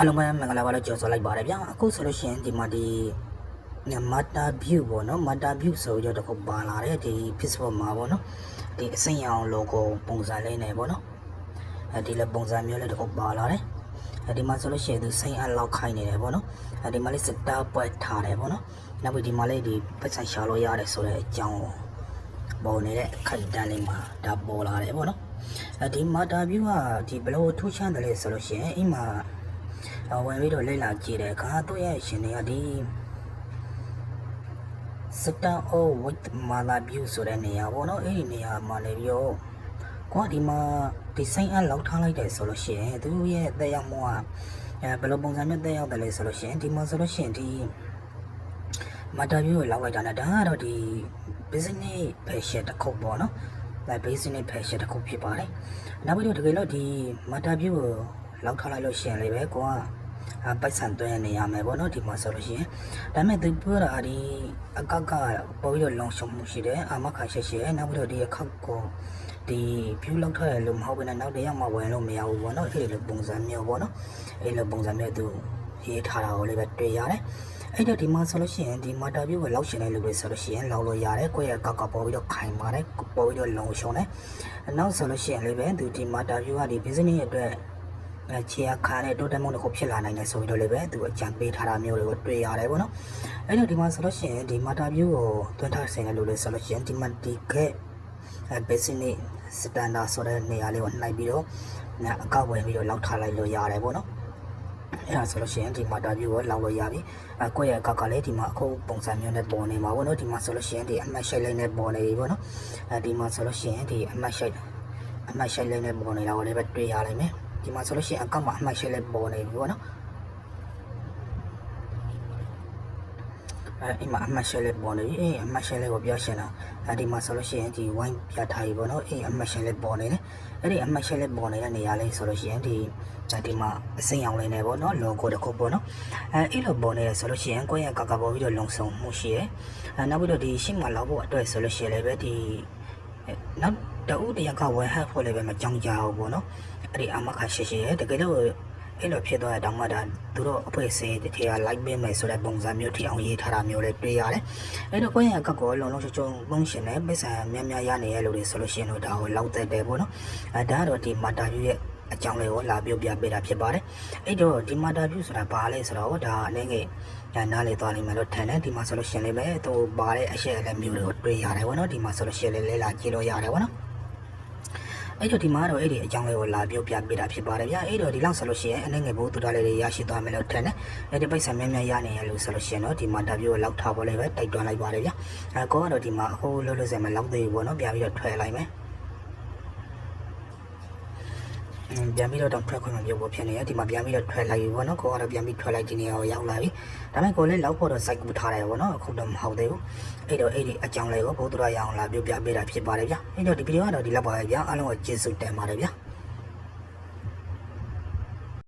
အားလုံးပဲမင်္ဂလာပါလို့ကြိုဆိုလိုက်ပါတယ်ဗျာအခုဆိုလို့ရှိရင်ဒီမှာဒီမတ်တာ view ပေါ့နော်မတ်တာ view ဆိုတော့တခုပါလာတယ်ဒီ Facebook မှာပေါ့နော်ဒီအစိမ်းရောင် logo ပုံစံလေးနဲ့ပေါ့နော်အဲဒီလည်းပုံစံမျိုးလေးတခုပါလာတယ်အဲဒီမှာဆိုလို့ရှိရင်သူစိမ်းအလောက်ခိုင်းနေတယ်ပေါ့နော်အဲဒီမှာလေးစတာပွဲထားတယ်ပေါ့နော်နောက်ပြီးဒီမှာလေးဒီပတ်စံရှာလို့ရတယ်ဆိုတဲ့အကြောင်းကိုပေါ်နေတဲ့ခိုင်တန်းလေးမှာဒါပေါ်လာတယ်ပေါ့နော်အဲဒီမတ်တာ view ကဒီဘယ်လိုထူးခြားတယ်လဲဆိုလို့ရှိရင်အိမ်မှာအ ဝင်ပြီးတော့လေ့လာကြည့်တဲ့အခါသူ့ရဲ့ရှင်တွေကဒီစတာအိုဝတ်မာလာဘျူဆိုတဲ့နေရာပေါ့နော်အဲ့ဒီနေရာမှာနေပြီးတော့ကိုကဒီမှာဒီစိန်အလောက်ထားလိုက်တယ်ဆိုလို့ရှိရင်သူရဲ့အသက်ရောက်မှုကအဲဘယ်လိုပုံစံမျိုးတက်ရောက်တယ်လဲဆိုလို့ရှိရင်ဒီမှာဆိုလို့ရှိရင်ဒီမာတာဘျူကိုလောက်လိုက်တာနဲ့ဒါကတော့ဒီ business passion တစ်ခုပေါ့နော်ဒါ business passion တစ်ခုဖြစ်ပါတယ်နောက်ပြီးတော့တကယ်လို့ဒီမာတာဘျူကိုလောက်ထားလိုက်လို့ရှိရင်လေပဲကိုကအ ပိုက်ဆန်သွင်းနေရမယ်ပေါ့နော်ဒီမှာဆိုလို့ရှိရင်ဒါပေမဲ့သူပြောတာဒီအကကပေါ်ပြီးတော့လုံရှုံမှုရှိတယ်အာမခါရှိရှိရနောက်ပြီးတော့ဒီအခက်ကိုဒီ view လောက်ထားရလို့မဟုတ်ဘဲနဲ့နောက်တစ်ယောက်မှဝင်လို့မရဘူးပေါ့နော်အဲ့ဒီလိုပုံစံမျိုးပေါ့နော်အဲ့လိုပုံစံမျိုးသူရေးထားတာကိုလည်းပဲတွေ့ရတယ်အဲ့တော့ဒီမှာဆိုလို့ရှိရင်ဒီမာတာ view ကိုလောက်ရှင်တဲ့လူတွေဆိုလို့ရှိရင်လောက်လို့ရတယ်ကိုယ့်ရဲ့ကောက်ကပေါ်ပြီးတော့ခိုင်ပါတယ်ပေါ်ပြီးတော့လုံရှုံတယ်နောက်ဆိုလို့ရှိရင်လည်းပဲသူဒီမာတာ view ကဒီ business အတွက် အဲခြေအခါနဲ့တိုးတက်မှုတစ်ခုဖြစ်လာနိုင်တယ်ဆိုပြီးတော့လည်းပဲသူအကြံပေးထားတာမျိုးတွေကိုတွေ့ရတယ်ပေါ့နော်အဲ့တော့ဒီမှာဆိုလို့ရှိရင်ဒီမာတာ view ကိုတွန်းထားဆင်တဲ့လူတွေဆိုလို့ရှိရင်ဒီမှာဒီကဲအဲ business standard ဆိုတဲ့နေရာလေးကိုနှိုက်ပြီးတော့နာအကောက်ဝင်ပြီးတော့လောက်ထားလိုက်လို့ရတယ်ပေါ့နော်အဲ့ဒါဆိုလို့ရှိရင်ဒီမာတာ view ကိုလောက်လို့ရပြီအကိုယ့်ရဲ့အကောက်ကလည်းဒီမှာအခုပုံစံမျိုးနဲ့ပေါ်နေမှာပေါ့နော်ဒီမှာဆိုလို့ရှိရင်ဒီအမှတ်ရှိတ်လေးနဲ့ပေါ်နေပြီပေါ့နော်အဲဒီမှာဆိုလို့ရှိရင်ဒီအမှတ်ရှိတ်အမှတ်ရှိတ်လေးနဲ့ပေါ်နေတာကိုလည်းပဲတွေ့ရနိုင်မယ် ဒီမှာဆိုလို့ရှိရင်အကောက်မှာအမှတ်ရှဲလဲပေါ်နေပြီပေါ့နော်အဲအိမ်မှာအမှတ်ရှဲလဲပေါ်နေပြီအေးအမှတ်ရှဲလဲကိုပြောရှင်းတာအဲဒီမှာဆိုလို့ရှိရင်ဒီ wine ပြထားပြီပေါ့နော်အေးအမှတ်ရှဲလဲပေါ်နေတယ်အဲ့ဒီအမှတ်ရှဲလဲပေါ်နေတဲ့နေရာလေးဆိုလို့ရှိရင်ဒီဒီမှာအစိမ်းရောင်လေးနဲ့ပေါ့နော် logo တစ်ခုပေါ့နော်အဲအဲ့လိုပေါ်နေရဆိုလို့ရှိရင်ကိုယ့်ရဲ့ကာကာပေါ်ပြီးတော့လုံဆုံမှုရှိရယ်အဲနောက်ပြီးတော့ဒီရှင်းမှာလောက်ဖို့အတွက်ဆိုလို့ရှိရင်လည်းပဲဒီနောက် တအုပ်တရကဝယ်ဟပ်ဖို့လည်းပဲမကြောင်ကြဘူးပေါ့နော်အဲ့ဒီအမခရှိရှိရဲ့တကယ်လို့အဲ့လိုဖြစ်သွားတဲ့တောင်မှဒါသူတို့အဖွဲ့စေတထေကလိုက်ပေးမယ်ဆိုတဲ့ပုံစံမျိုးထိအောင်ရေးထားတာမျိုးလည်းတွေ့ရတယ်။အဲ့တော့ကိုယ့်ရဲ့အကောက်ကိုလုံလုံချုံချုံပုံရှင်နဲ့ပိဿံများများရနေတဲ့လူတွေဆိုလို့ရှိရင်တော့ဒါကိုလောက်သက်တယ်ပေါ့နော်။အဲဒါကတော့ဒီမာတာဗျူရဲ့အကြောင်းလေးကိုလာပြောပြပေးတာဖြစ်ပါတယ်။အဲ့တော့ဒီမာတာဗျူဆိုတာဘာလဲဆိုတော့ဒါအနေငယ်ညာနားလေသွားလိမ့်မယ်လို့ထင်တယ်ဒီမှာဆိုလို့ရှိရင်လည်းပဲသူပါတဲ့အရှက်အလက်မျိုးတွေကိုတွေ့ရတယ်ပေါ့နော်ဒီမှာဆိုလို့ရှိရင်လည်းလဲလာကြည့်လို့ရတယ်ပေါ့နော် အဲ့တော့ဒီမှာတော့အဲ့ဒီအကြောင်းလေးကိုလာပြောပြပေးတာဖြစ်ပါတယ်ဗျာအဲ့တော့ဒီလောက်ဆိုလို့ရှိရင်အနေငယ်ဘိုးတူတာလေးတွေရရှိသွားမယ်လို့ထင်တယ်အဲ့ဒီပိတ်ဆံများများရနေရလို့ဆိုလို့ရှိရင်တော့ဒီမှာတပြိုးလောက်ထားဖို့လေးပဲတိုက်တွန်းလိုက်ပါတယ်ဗျာအဲကောကတော့ဒီမှာအခုလို့လို့စမယ်လောက်သေးဘူးပေါ့နော်ပြပြီးတော့ထွက်လိုက်မယ် ပြန်ပြီးတော့တော့ထွက်ခွင့်မပြုဘူးဖြစ်နေရဒီမှာပြန်ပြီးတော့ထွက်လိုက်ပြီပေါ့နော်ကိုကတော့ပြန်ပြီးထွက်လိုက်ဒီနေရာကိုရောက်လာပြီဒါပေမဲ့ကိုလည်းလောက်ဖို့တော့စိုက်ကူထားတယ်ပေါ့နော်အခုတော့မဟုတ်သေးဘူးအဲ့တော့အဲ့ဒီအကြောင်းလေးကိုဘိုးသူရရအောင်လာပြောပြပေးတာဖြစ်ပါတယ်ဗျာအဲ့တော့ဒီဗီဒီယိုကတော့ဒီလောက်ပါပဲဗျာအားလုံးကိုကျေးဇူးတင်ပါတယ်ဗျာ